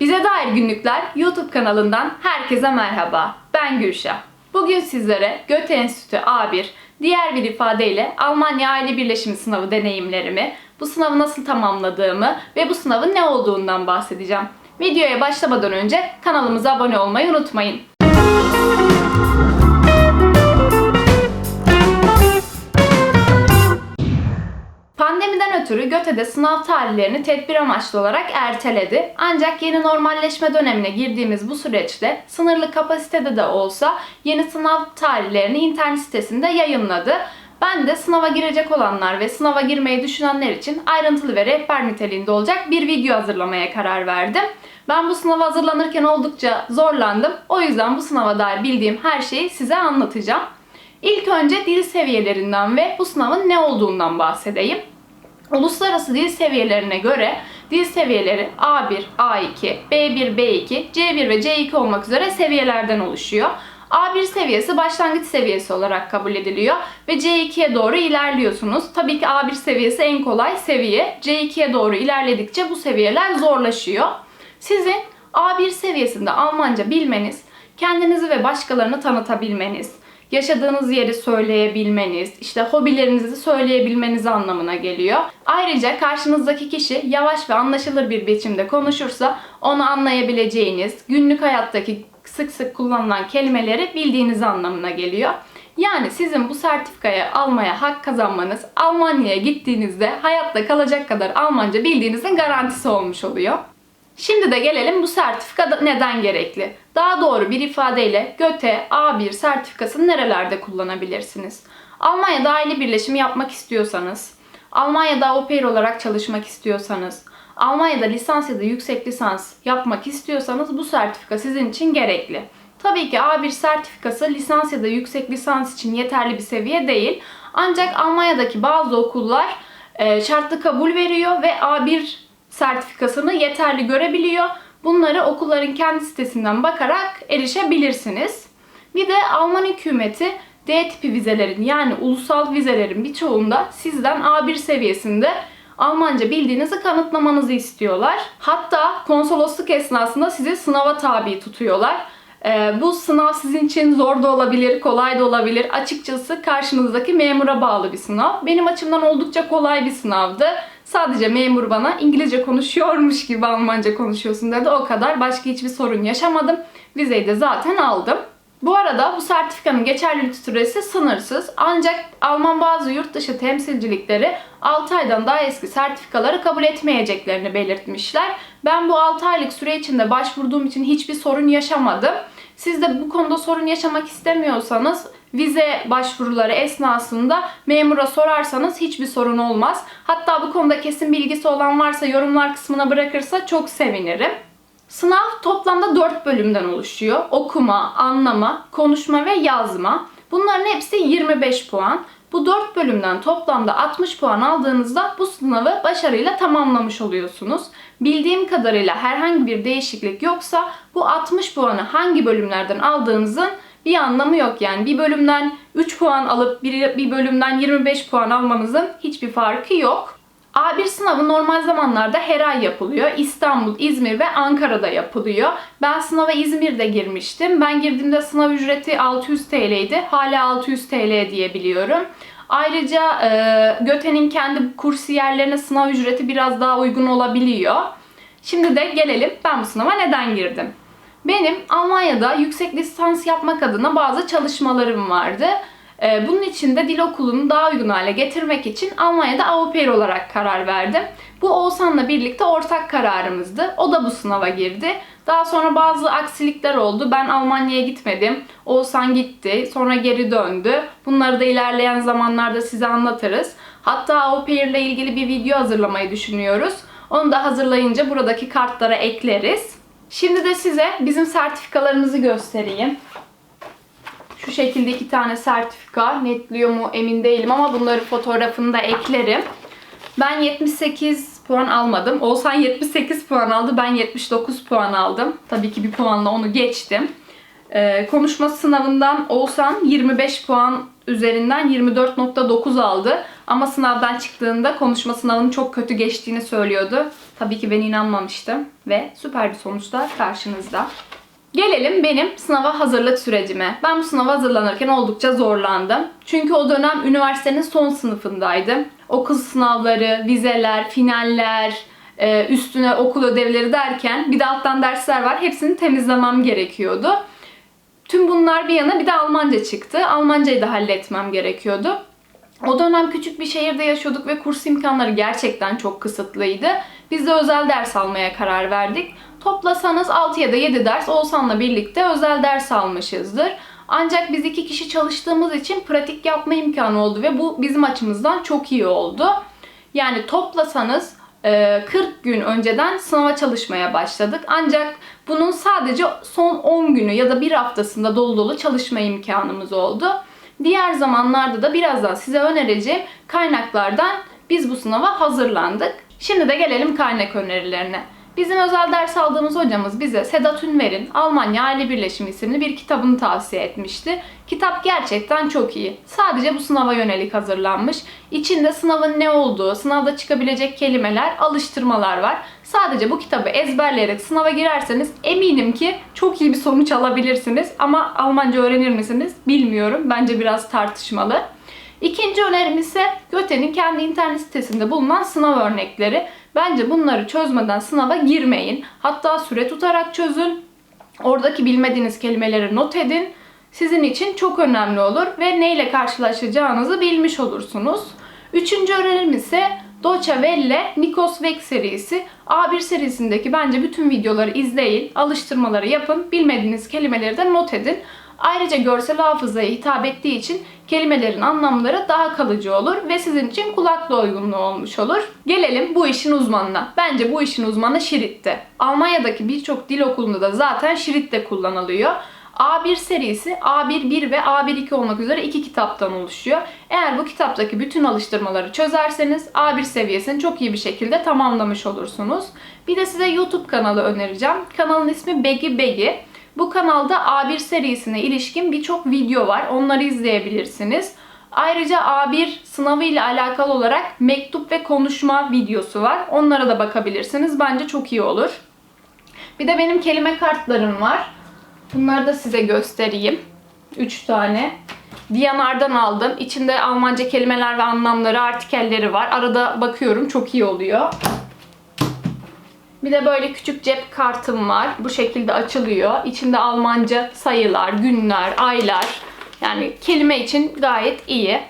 Bize dair günlükler YouTube kanalından herkese merhaba. Ben Gülşah. Bugün sizlere Göte Enstitü A1, diğer bir ifadeyle Almanya Aile Birleşimi sınavı deneyimlerimi, bu sınavı nasıl tamamladığımı ve bu sınavın ne olduğundan bahsedeceğim. Videoya başlamadan önce kanalımıza abone olmayı unutmayın. Göte'de sınav tarihlerini tedbir amaçlı olarak erteledi. Ancak yeni normalleşme dönemine girdiğimiz bu süreçte sınırlı kapasitede de olsa yeni sınav tarihlerini internet sitesinde yayınladı. Ben de sınava girecek olanlar ve sınava girmeyi düşünenler için ayrıntılı ve rehber niteliğinde olacak bir video hazırlamaya karar verdim. Ben bu sınava hazırlanırken oldukça zorlandım. O yüzden bu sınava dair bildiğim her şeyi size anlatacağım. İlk önce dil seviyelerinden ve bu sınavın ne olduğundan bahsedeyim. Uluslararası dil seviyelerine göre dil seviyeleri A1, A2, B1, B2, C1 ve C2 olmak üzere seviyelerden oluşuyor. A1 seviyesi başlangıç seviyesi olarak kabul ediliyor ve C2'ye doğru ilerliyorsunuz. Tabii ki A1 seviyesi en kolay seviye. C2'ye doğru ilerledikçe bu seviyeler zorlaşıyor. Sizin A1 seviyesinde Almanca bilmeniz, kendinizi ve başkalarını tanıtabilmeniz, yaşadığınız yeri söyleyebilmeniz, işte hobilerinizi söyleyebilmeniz anlamına geliyor. Ayrıca karşınızdaki kişi yavaş ve anlaşılır bir biçimde konuşursa onu anlayabileceğiniz, günlük hayattaki sık sık kullanılan kelimeleri bildiğiniz anlamına geliyor. Yani sizin bu sertifikayı almaya hak kazanmanız Almanya'ya gittiğinizde hayatta kalacak kadar Almanca bildiğinizin garantisi olmuş oluyor. Şimdi de gelelim bu sertifika neden gerekli? Daha doğru bir ifadeyle GÖTE A1 sertifikasını nerelerde kullanabilirsiniz? Almanya'da aile birleşimi yapmak istiyorsanız, Almanya'da au pair olarak çalışmak istiyorsanız, Almanya'da lisans ya da yüksek lisans yapmak istiyorsanız bu sertifika sizin için gerekli. Tabii ki A1 sertifikası lisans ya da yüksek lisans için yeterli bir seviye değil. Ancak Almanya'daki bazı okullar şartlı kabul veriyor ve A1 sertifikasını yeterli görebiliyor. Bunları okulların kendi sitesinden bakarak erişebilirsiniz. Bir de Alman hükümeti D tipi vizelerin yani ulusal vizelerin birçoğunda sizden A1 seviyesinde Almanca bildiğinizi kanıtlamanızı istiyorlar. Hatta konsolosluk esnasında sizi sınava tabi tutuyorlar. Ee, bu sınav sizin için zor da olabilir, kolay da olabilir. Açıkçası karşınızdaki memura bağlı bir sınav. Benim açımdan oldukça kolay bir sınavdı. Sadece memur bana İngilizce konuşuyormuş gibi Almanca konuşuyorsun dedi. O kadar. Başka hiçbir sorun yaşamadım. Vizeyi de zaten aldım. Bu arada bu sertifikanın geçerlilik süresi sınırsız. Ancak Alman bazı yurt dışı temsilcilikleri 6 aydan daha eski sertifikaları kabul etmeyeceklerini belirtmişler. Ben bu 6 aylık süre içinde başvurduğum için hiçbir sorun yaşamadım. Siz de bu konuda sorun yaşamak istemiyorsanız vize başvuruları esnasında memura sorarsanız hiçbir sorun olmaz. Hatta bu konuda kesin bilgisi olan varsa yorumlar kısmına bırakırsa çok sevinirim. Sınav toplamda 4 bölümden oluşuyor. Okuma, anlama, konuşma ve yazma. Bunların hepsi 25 puan. Bu 4 bölümden toplamda 60 puan aldığınızda bu sınavı başarıyla tamamlamış oluyorsunuz. Bildiğim kadarıyla herhangi bir değişiklik yoksa bu 60 puanı hangi bölümlerden aldığınızın bir anlamı yok. Yani bir bölümden 3 puan alıp bir, bir bölümden 25 puan almanızın hiçbir farkı yok. A1 sınavı normal zamanlarda her ay yapılıyor. İstanbul, İzmir ve Ankara'da yapılıyor. Ben sınava İzmir'de girmiştim. Ben girdiğimde sınav ücreti 600 TL'ydi. Hala 600 TL diye biliyorum. Ayrıca e, Göte'nin kendi kursiyerlerine sınav ücreti biraz daha uygun olabiliyor. Şimdi de gelelim ben bu sınava neden girdim? Benim Almanya'da yüksek lisans yapmak adına bazı çalışmalarım vardı. Ee, Bunun için de dil okulunu daha uygun hale getirmek için Almanya'da au pair olarak karar verdim. Bu Oğuzhan'la birlikte ortak kararımızdı. O da bu sınava girdi. Daha sonra bazı aksilikler oldu. Ben Almanya'ya gitmedim. Oğuzhan gitti. Sonra geri döndü. Bunları da ilerleyen zamanlarda size anlatırız. Hatta au pair ile ilgili bir video hazırlamayı düşünüyoruz. Onu da hazırlayınca buradaki kartlara ekleriz. Şimdi de size bizim sertifikalarımızı göstereyim. Şu şekilde iki tane sertifika netliyor mu emin değilim ama bunları fotoğrafını da eklerim. Ben 78 puan almadım. Oğuzhan 78 puan aldı. Ben 79 puan aldım. Tabii ki bir puanla onu geçtim. Ee, konuşma sınavından Oğuzhan 25 puan üzerinden 24.9 aldı. Ama sınavdan çıktığında konuşma sınavının çok kötü geçtiğini söylüyordu. Tabii ki ben inanmamıştım ve süper bir sonuçla karşınızda. Gelelim benim sınava hazırlık sürecime. Ben bu sınava hazırlanırken oldukça zorlandım. Çünkü o dönem üniversitenin son sınıfındaydım. Okul sınavları, vizeler, finaller, e, üstüne okul ödevleri derken bir de alttan dersler var. Hepsini temizlemem gerekiyordu. Tüm bunlar bir yana bir de Almanca çıktı. Almancayı da halletmem gerekiyordu. O dönem küçük bir şehirde yaşıyorduk ve kurs imkanları gerçekten çok kısıtlıydı. Biz de özel ders almaya karar verdik. Toplasanız 6 ya da 7 ders Oğuzhan'la birlikte özel ders almışızdır. Ancak biz iki kişi çalıştığımız için pratik yapma imkanı oldu ve bu bizim açımızdan çok iyi oldu. Yani toplasanız e, 40 gün önceden sınava çalışmaya başladık. Ancak bunun sadece son 10 günü ya da bir haftasında dolu dolu çalışma imkanımız oldu. Diğer zamanlarda da birazdan size önereceğim kaynaklardan biz bu sınava hazırlandık. Şimdi de gelelim kaynak önerilerine. Bizim özel ders aldığımız hocamız bize Sedat Ünver'in Almanya Aile Birleşimi isimli bir kitabını tavsiye etmişti. Kitap gerçekten çok iyi. Sadece bu sınava yönelik hazırlanmış. İçinde sınavın ne olduğu, sınavda çıkabilecek kelimeler, alıştırmalar var. Sadece bu kitabı ezberleyerek sınava girerseniz eminim ki çok iyi bir sonuç alabilirsiniz. Ama Almanca öğrenir misiniz bilmiyorum. Bence biraz tartışmalı. İkinci önerim ise Göte'nin kendi internet sitesinde bulunan sınav örnekleri. Bence bunları çözmeden sınava girmeyin. Hatta süre tutarak çözün. Oradaki bilmediğiniz kelimeleri not edin. Sizin için çok önemli olur ve neyle karşılaşacağınızı bilmiş olursunuz. Üçüncü önerim ise Deutsche Welle Nikos Weg serisi. A1 serisindeki bence bütün videoları izleyin, alıştırmaları yapın, bilmediğiniz kelimeleri de not edin. Ayrıca görsel hafızaya hitap ettiği için kelimelerin anlamları daha kalıcı olur ve sizin için kulak doygunluğu olmuş olur. Gelelim bu işin uzmanına. Bence bu işin uzmanı Şirit'te. Almanya'daki birçok dil okulunda da zaten Şirit'te kullanılıyor. A1 serisi A1 1 ve A1 2 olmak üzere iki kitaptan oluşuyor. Eğer bu kitaptaki bütün alıştırmaları çözerseniz A1 seviyesini çok iyi bir şekilde tamamlamış olursunuz. Bir de size YouTube kanalı önereceğim. Kanalın ismi Begi Begi. Bu kanalda A1 serisine ilişkin birçok video var. Onları izleyebilirsiniz. Ayrıca A1 sınavı ile alakalı olarak mektup ve konuşma videosu var. Onlara da bakabilirsiniz. Bence çok iyi olur. Bir de benim kelime kartlarım var. Bunları da size göstereyim. 3 tane. Diyanar'dan aldım. İçinde Almanca kelimeler ve anlamları, artikelleri var. Arada bakıyorum çok iyi oluyor. Bir de böyle küçük cep kartım var. Bu şekilde açılıyor. İçinde Almanca sayılar, günler, aylar. Yani kelime için gayet iyi.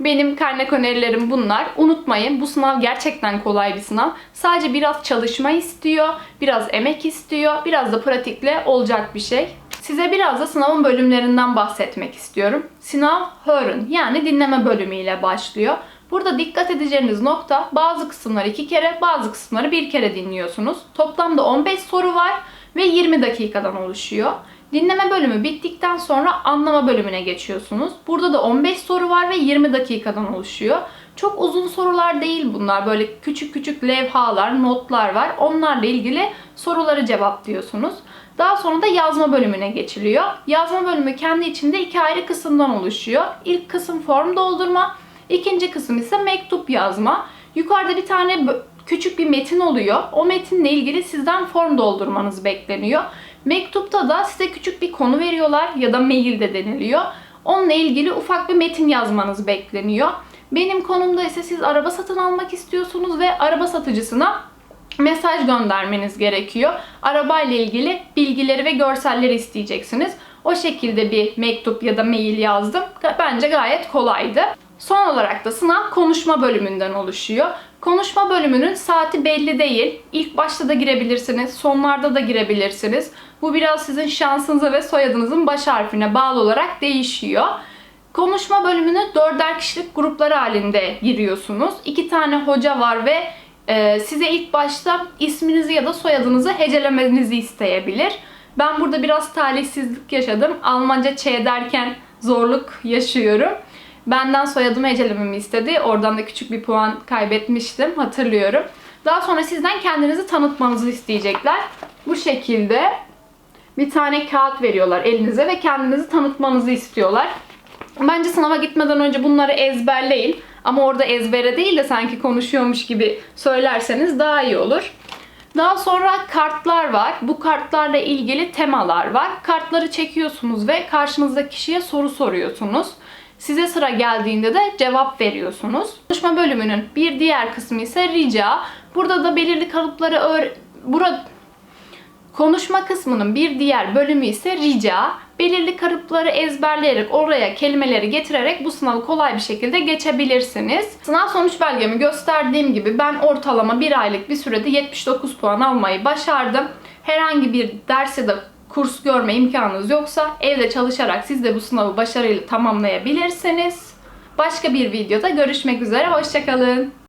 Benim kaynak önerilerim bunlar. Unutmayın bu sınav gerçekten kolay bir sınav. Sadece biraz çalışma istiyor, biraz emek istiyor, biraz da pratikle olacak bir şey. Size biraz da sınavın bölümlerinden bahsetmek istiyorum. Sınav Hören yani dinleme bölümüyle başlıyor. Burada dikkat edeceğiniz nokta bazı kısımları iki kere, bazı kısımları bir kere dinliyorsunuz. Toplamda 15 soru var ve 20 dakikadan oluşuyor. Dinleme bölümü bittikten sonra anlama bölümüne geçiyorsunuz. Burada da 15 soru var ve 20 dakikadan oluşuyor. Çok uzun sorular değil bunlar. Böyle küçük küçük levhalar, notlar var. Onlarla ilgili soruları cevaplıyorsunuz. Daha sonra da yazma bölümüne geçiliyor. Yazma bölümü kendi içinde iki ayrı kısımdan oluşuyor. İlk kısım form doldurma, ikinci kısım ise mektup yazma. Yukarıda bir tane küçük bir metin oluyor. O metinle ilgili sizden form doldurmanız bekleniyor. Mektupta da size küçük bir konu veriyorlar ya da mailde deniliyor. Onunla ilgili ufak bir metin yazmanız bekleniyor. Benim konumda ise siz araba satın almak istiyorsunuz ve araba satıcısına mesaj göndermeniz gerekiyor. Arabayla ilgili bilgileri ve görselleri isteyeceksiniz. O şekilde bir mektup ya da mail yazdım. Bence gayet kolaydı. Son olarak da sınav konuşma bölümünden oluşuyor. Konuşma bölümünün saati belli değil. İlk başta da girebilirsiniz, sonlarda da girebilirsiniz. Bu biraz sizin şansınıza ve soyadınızın baş harfine bağlı olarak değişiyor. Konuşma bölümünü dörder kişilik gruplar halinde giriyorsunuz. İki tane hoca var ve e, size ilk başta isminizi ya da soyadınızı hecelemenizi isteyebilir. Ben burada biraz talihsizlik yaşadım. Almanca Ç derken zorluk yaşıyorum. Benden soyadımı hecelememi istedi. Oradan da küçük bir puan kaybetmiştim. Hatırlıyorum. Daha sonra sizden kendinizi tanıtmanızı isteyecekler. Bu şekilde bir tane kağıt veriyorlar elinize ve kendinizi tanıtmanızı istiyorlar. Bence sınava gitmeden önce bunları ezberleyin. Ama orada ezbere değil de sanki konuşuyormuş gibi söylerseniz daha iyi olur. Daha sonra kartlar var. Bu kartlarla ilgili temalar var. Kartları çekiyorsunuz ve karşınızdaki kişiye soru soruyorsunuz. Size sıra geldiğinde de cevap veriyorsunuz. Konuşma bölümünün bir diğer kısmı ise rica. Burada da belirli kalıpları öğ- burada Konuşma kısmının bir diğer bölümü ise rica. Belirli kalıpları ezberleyerek oraya kelimeleri getirerek bu sınavı kolay bir şekilde geçebilirsiniz. Sınav sonuç belgemi gösterdiğim gibi ben ortalama bir aylık bir sürede 79 puan almayı başardım. Herhangi bir ders ya da kurs görme imkanınız yoksa evde çalışarak siz de bu sınavı başarıyla tamamlayabilirsiniz. Başka bir videoda görüşmek üzere, hoşçakalın.